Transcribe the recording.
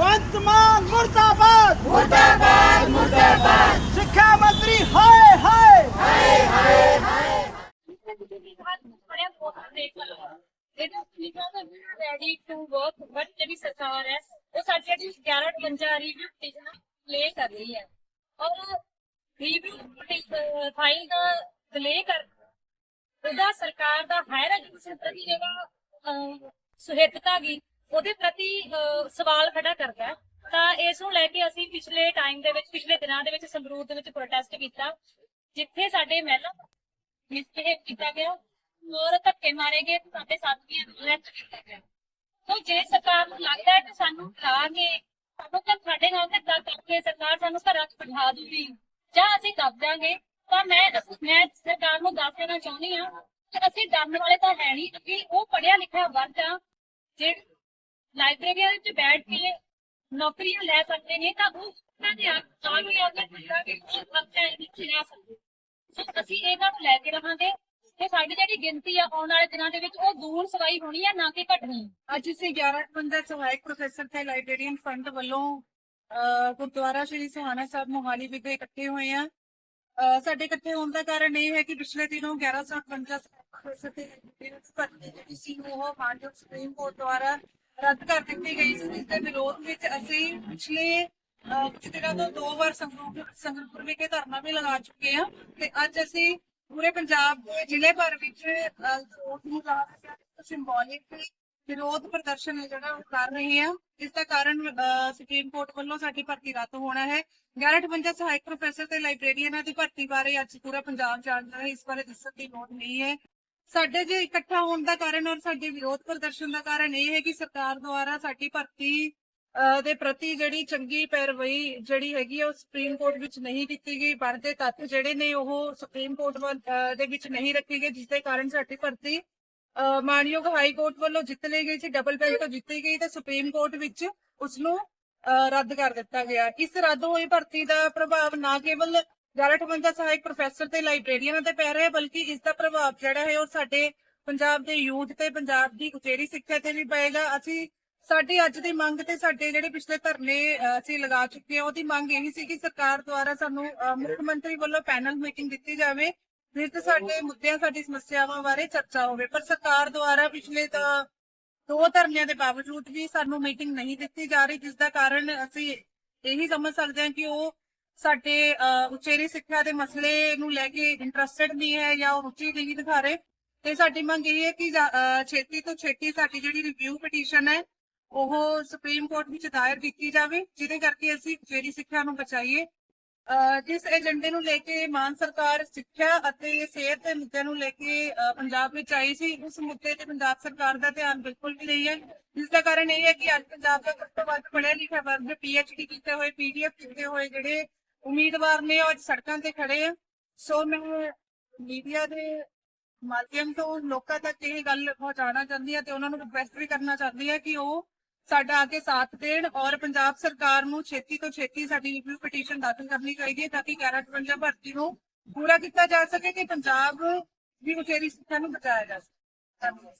ਭਗਵੰਤ ਮਾਨ ਮੁਰਦਾਬਾਦ ਮੁਰਦਾਬਾਦ ਮੁਰਦਾਬਾਦ ਸਿੱਖਿਆ ਮੰਤਰੀ ਹਾਏ ਹਾਏ ਰੈਡੀ ਟੂ ਵਰਕ ਬਟ ਜਿਹੜੀ ਸਰਕਾਰ ਹੈ ਉਹ ਸਾਡੀ ਜਿਹੜੀ 1152 ਰਿਵਿਊ ਪਟੀਸ਼ਨ ਪਲੇ ਕਰ ਰਹੀ ਹੈ ਔਰ ਰਿਵਿਊ ਫਾਈਲ ਦਾ ਡਿਲੇ ਕਰ ਉਹਦਾ ਸਰਕਾਰ ਦਾ ਹਾਇਰ ਐਜੂਕੇਸ਼ਨ ਪ੍ਰਤੀ ਜਿਹੜਾ ਅਹ, ਸੁਹਿਰਦਤਾ ਗੀ ਉਹਦੇ ਪ੍ਰਤੀ ਸਵਾਲ ਖੜਾ ਕਰਦਾ। ਹੈ ਤਾਂ ਇਸ ਨੂੰ ਲੈ ਕੇ ਅਸੀਂ ਪਿਛਲੇ ਟਾਈਮ ਦੇ ਵਿੱਚ, ਪਿਛਲੇ ਦਿਨਾਂ ਦੇ ਵਿੱਚ ਸੰਗਰੂਰ ਦੇ ਵਿੱਚ ਪ੍ਰੋਟੈਸਟ ਕੀਤਾ, ਜਿੱਥੇ ਸਾਡੇ ਮਹਿਲਾ ਮਿਸਬਿਹੇਵ ਕੀਤਾ ਗਿਆ ਔਰ ਧੱਕੇ ਮਾਰੇ ਗਏ ਸਾਡੇ ਸਾਥੀਆਂ ਨੂੰ ਅਰੈਸਟ ਕੀਤਾ ਗਿਆ। ਸੋ ਜੇ ਸਰਕਾਰ ਨੂੰ ਲੱਗਦਾ ਹੈ ਕਿ ਸਾਨੂੰ ਖਾ ਕੇ, ਸਾਨੂੰ ਤਾਂ ਸਾਡੇ ਨਾਲ ਤੇ ਕਰਕੇ ਸਰਕਾਰ ਸਾਨੂੰ ਘਰਾਂ 'ਚ ਬਿਠਾ ਦੂਗੀ ਜਾਂ ਅਸੀਂ ਦਬ ਜਾਾਂਗੇ ਤਾਂ ਮੈਂ ਮੈਂ ਸਰਕਾਰ ਨੂੰ ਦੱਸ ਦੇਣਾ ਚਾਹੁੰਦੀ ਹਾਂ ਕਿ ਅਸੀਂ ਡਰਨ ਵਾਲੇ ਤਾਂ ਹੈ ਨਹੀਂ, ਅਸੀਂ ਉਹ ਪੜਿਆ ਲਿਖਿਆ ਵਰਗ ਆ, ਜਿਹੜੇ ਲਾਇਬ੍ਰੇਰੀਆਂ ਵਿੱਚ ਬੈਠ ਕੇ ਨੌਕਰੀਆਂ ਲੈ ਸਕਦੇ ਨੇ ਤਾਂ ਉਹ ਉਹਨਾਂ ਦੇ ਆਪ ਆ ਕੇ ਆ ਕਿ ਉਹ ਬੱਚਾ ਵਿੱਚ ਰਹਿ ਸਕਦੇ। ਸੋ ਅਸੀਂ ਇਹਨਾਂ ਨੂੰ ਲੈ ਕੇ ਰਹਾਂਗੇ ਤੇ ਸਾਡੀ ਜਿਹੜੀ ਗਿਣਤੀ ਆ ਆਉਣ ਵਾਲੇ ਦਿਨਾਂ ਦੇ ਵਿੱਚ ਉਹ ਦੂਰ ਸਵਾਈ ਹੋਣੀ ਆ, ਨਾ ਕਿ ਘਟਣੀ। ਅੱਜ ਅਸੀਂ 11 ਬੰਦਾ ਸਹਾਇਕ ਪ੍ਰੋਫੈਸਰ ਤੇ ਲਾਇਬ੍ਰੇਰੀਅਨ ਫੰਡ ਵੱਲੋਂ ਗੁਰਦੁਆਰਾ ਸ਼੍ਰੀ ਸੁਹਾਣਾ ਸਾਹਿਬ ਮੋਹਾਲੀ ਵਿਖੇ ਇਕੱਠੇ ਹੋਏ ਆ। ਸਾਡੇ ਇਕੱਠੇ ਹੋਣ ਦਾ ਕਾਰਨ ਇਹ ਹੈ ਕਿ ਪਿਛਲੇ ਦਿਨੋਂ 1152 ਪ੍ਰੋਫੈਸਰ ਤੇ ਜਿਹੜੀ ਸੀ। ਉਹ ਮਾਨਯੋਗ ਸੁਪਰੀਮ ਕੋਰਟ ਦੁਆਰਾ ਰੱਦ ਕਰ ਦਿੱਤੀ ਗਈ ਸੀ ਜਿਸ ਦੇ ਵਿਰੋਧ ਵਿੱਚ ਅਸੀਂ ਪਿਛਲੇ ਕੁਝ ਦਿਨਾਂ ਤੋਂ ਦੋ ਵਾਰ ਸੰਗਰੂਰ ਸੰਗਰੂਰ ਵਿਖੇ ਧਰਨਾ ਵੀ ਲਗਾ ਚੁੱਕੇ ਆ ਤੇ ਅੱਜ ਅਸੀਂ ਪੂਰੇ ਪੰਜਾਬ ਜ਼ਿਲ੍ਹੇ ਭਰ ਵਿੱਚ ਅਹ, ਵਿਰੋਧ ਨੂੰ ਲਾ ਕੇ ਸਿੰਬੋਲਿਕ ਵਿਰੋਧ ਪ੍ਰਦਰਸ਼ਨ ਹੈ ਜਿਹੜਾ ਉਹ ਕਰ ਰਹੇ ਆ ਇਸ ਦਾ ਕਾਰਨ ਸੁਪਰੀਮ ਕੋਰਟ ਵੱਲੋਂ ਸਾਡੀ ਭਰਤੀ ਰੱਦ ਹੋਣਾ ਹੈ। 1158 ਸਹਾਇਕ ਪ੍ਰੋਫੈਸਰ ਤੇ ਲਾਇਬ੍ਰੇਰੀਅਨਾਂ ਦੀ ਭਰਤੀ ਬਾਰੇ ਅੱਜ ਪੂਰਾ ਪੰਜਾਬ ਜਾਣਦਾ ਹੈ ਇਸ ਬਾਰੇ ਦੱਸਣ ਦੀ ਲੋੜ ਨਹੀਂ ਹੈ। ਸਾਡੇ ਜੇ ਇਕੱਠਾ ਹੋਣ ਦਾ ਕਾਰਨ ਔਰ ਸਾਡੇ ਵਿਰੋਧ ਪ੍ਰਦਰਸ਼ਨ ਦਾ ਕਾਰਨ ਇਹ ਹੈ ਕਿ ਸਰਕਾਰ ਦੁਆਰਾ ਸਾਡੀ ਭਰਤੀ ਦੇ ਪ੍ਰਤੀ ਜਿਹੜੀ ਚੰਗੀ ਪੈਰਵਈ ਜਿਹੜੀ ਹੈਗੀ ਉਹ ਸੁਪਰੀਮ ਕੋਰਟ ਵਿੱਚ ਨਹੀਂ ਕੀਤੀ ਗਈ। ਬਣਦੇ ਤੱਥ ਜਿਹੜੇ ਨੇ, ਉਹ ਸੁਪਰੀਮ ਕੋਰਟ ਦੇ ਵਿੱਚ ਨਹੀਂ ਰੱਖੇ ਗਏ, ਜਿਸ ਦੇ ਕਾਰਨ ਸਾਡੀ ਭਰਤੀ ਮਾਨਯੋਗ ਹਾਈ ਕੋਰਟ ਵੱਲੋਂ ਜਿੱਤ ਲਈ ਗਈ ਸੀ ਡਬਲ ਬੈਂਚ ਤੋਂ ਜਿੱਤੀ ਗਈ ਤੇ ਸੁਪਰੀਮ ਕੋਰਟ ਵਿੱਚ ਉਸ ਨੂੰ ਰੱਦ ਕਰ ਦਿੱਤਾ ਗਿਆ। ਇਸ ਰੱਦ ਹੋਈ ਭਰਤੀ ਦਾ ਪ੍ਰਭਾਵ ਨਾ ਕੇਵਲ 1158 ਸਹਾਇਕ ਪ੍ਰੋਫੈਸਰ ਤੇ ਲਾਇਬ੍ਰੇਰੀਅਨਾਂ ਤੇ ਪੈ ਰਿਹਾ ਹੈ, ਬਲਕਿ ਇਸ ਦਾ ਪ੍ਰਭਾਵ ਜਿਹੜਾ ਹੈ ਉਹ ਸਾਡੇ ਪੰਜਾਬ ਦੇ ਯੂਥ ਤੇ ਪੰਜਾਬ ਦੀ ਉਚੇਰੀ ਸਿੱਖਿਆ ਤੇ ਵੀ ਪਏਗਾ। ਅਸੀਂ ਸਾਡੀ ਅੱਜ ਦੀ ਮੰਗ ਤੇ ਸਾਡੇ ਜਿਹੜੇ ਪਿਛਲੇ ਧਰਨੇ ਅਸੀਂ ਲਗਾ ਚੁੱਕੇ ਹਾਂ, ਉਹਦੀ ਮੰਗ ਇਹੀ ਸੀ ਕਿ ਸਰਕਾਰ ਦੁਆਰਾ ਸਾਨੂੰ ਮੁੱਖ ਮੰਤਰੀ ਵੱਲੋਂ ਪੈਨਲ ਮੀਟਿੰਗ ਦਿੱਤੀ ਜਾਵੇ, ਜਿਸ ਤੇ ਸਾਡੇ ਮੁੱਦਿਆਂ, ਸਾਡੀ ਸਮੱਸਿਆਵਾਂ ਬਾਰੇ ਚਰਚਾ ਹੋਵੇ। ਪਰ ਸਰਕਾਰ ਦੁਆਰਾ ਪਿਛਲੇ ਤਾਂ ਦੋ ਧਰਨਿਆਂ ਦੇ ਬਾਵਜੂਦ ਵੀ ਸਾਨੂੰ ਮੀਟਿੰਗ ਨਹੀਂ ਦਿੱਤੀ ਜਾ ਰਹੀ, ਜਿਸ ਦਾ ਕਾਰਨ ਅਸੀਂ ਇਹੀ ਸਮਝ ਸਕਦੇ ਹਾਂ ਕਿ ਉਹ ਸਾਡੇ ਉਚੇਰੀ ਸਿੱਖਿਆ ਦੇ ਮਸਲੇ ਨੂੰ ਲੈ ਕੇ ਇੰਟਰਸਟਿਡ ਨਹੀਂ ਹੈ ਜਾਂ ਉਹ ਰੁਚੀ ਨਹੀਂ ਦਿਖਾ ਰਹੇ, ਤੇ ਸਾਡੀ ਮੰਗ ਇਹ ਹੈ ਕਿ ਛੇਤੀ ਤੋਂ ਛੇਤੀ ਸਾਡੀ ਜਿਹੜੀ ਰਿਵਿਊ ਪਟੀਸ਼ਨ ਹੈ, ਉਹ ਸੁਪਰੀਮ ਕੋਰਟ ਵਿੱਚ ਦਾਇਰ ਕੀਤੀ ਜਾਵੇ, ਜਿਹਦੇ ਕਰਕੇ ਅਸੀਂ ਉਚੇਰੀ ਸਿੱਖਿਆ ਨੂੰ ਬਚਾਈਏ। ਜਿਸ ਏਜੰਡੇ ਨੂੰ ਲੈ ਕੇ ਮਾਨ ਸਰਕਾਰ ਸਿੱਖਿਆ ਅਤੇ ਸਿਹਤ ਦੇ ਮੁੱਦਿਆਂ ਨੂੰ ਲੈ ਕੇ ਪੰਜਾਬ ਵਿੱਚ ਆਈ ਸੀ, ਉਸ ਮੁੱਦੇ ਤੇ ਪੰਜਾਬ ਸਰਕਾਰ ਦਾ ਧਿਆਨ ਬਿਲਕੁਲ ਵੀ ਨਹੀਂ ਹੈ। ਜਿਸ ਦਾ ਕਾਰਨ ਇਹ ਹੈ ਕਿ ਅੱਜ ਪੰਜਾਬ ਦਾ ਸਭ ਤੋਂ ਵੱਧ ਪੜ੍ਹਿਆ ਲਿਖਿਆ ਵਰਗ ਪੀਐਚਡੀ ਕੀਤੇ ਹੋਏ ਪੀਡੀਐਫ ਕੀਤੇ ਹੋਏ ਜਿਹੜੇ ਉਮੀਦਵਾਰ ਨੇ ਅੱਜ ਸੜਕਾਂ ਤੇ ਖੜੇ ਆ। ਸੋ ਮੈਂ ਮੀਡੀਆ ਦੇ ਮਾਧਿਅਮ ਤੋਂ ਲੋਕਾਂ ਤੱਕ ਇਹ ਗੱਲ ਪਹੁੰਚਾਉਣਾ ਚਾਹੁੰਦੀ ਹਾਂ ਤੇ ਉਹਨਾਂ ਨੂੰ ਰਿਕਵੈਸਟ ਵੀ ਕਰਨਾ ਚਾਹੁੰਦੀ ਹਾਂ ਕਿ ਉਹ ਸਾਡਾ ਅੱਗੇ ਸਾਥ ਦੇਣ ਔਰ ਪੰਜਾਬ ਸਰਕਾਰ ਨੂੰ ਛੇਤੀ ਤੋਂ ਛੇਤੀ ਸਾਡੀ ਰਿਵਿਊ ਪਟੀਸ਼ਨ ਦਾਖਲ ਕਰਨੀ ਚਾਹੀਦੀ ਹੈ ਤਾਂ ਕਿ 1152 ਭਰਤੀ ਨੂੰ ਪੂਰਾ ਕੀਤਾ ਜਾ ਸਕੇ ਤੇ ਪੰਜਾਬ ਦੀ ਉਚੇਰੀ ਸਿੱਖਿਆ ਨੂੰ ਬਚਾਇਆ ਜਾ ਸਕੇ। ਧੰਨਵਾਦ।